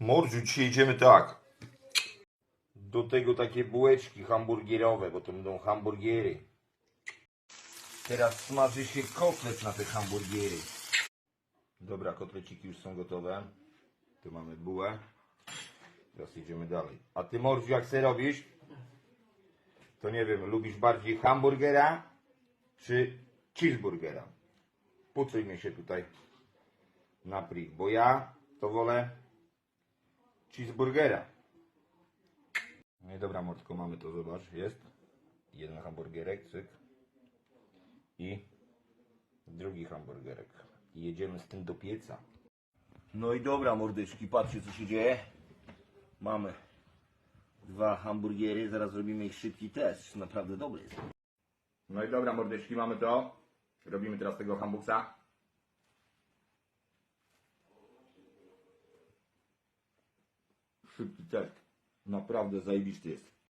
Mordziu, dzisiaj idziemy tak. Do tego takie bułeczki hamburgerowe, bo to będą hamburgery. Teraz smaży się kotlet na te hamburgery. Dobra, kotleciki już są gotowe. Tu mamy bułę. Teraz idziemy dalej. A ty, Mordziu, jak se robisz? To nie wiem, lubisz bardziej hamburgera czy cheeseburgera? Pucuj się tutaj na priv, bo ja to wolę cheeseburgera. No i dobra, Mordko, mamy to, zobacz, jest. Jeden hamburgerek, cyk. I drugi hamburgerek. I jedziemy z tym do pieca. No i dobra, mordeczki, patrzcie co się dzieje. Mamy dwa hamburgery, zaraz robimy ich szybki test, naprawdę dobry jest. No i dobra, mordeczki, mamy to. Robimy teraz tego hambuksa. Szybki test. Naprawdę zajebisty jest.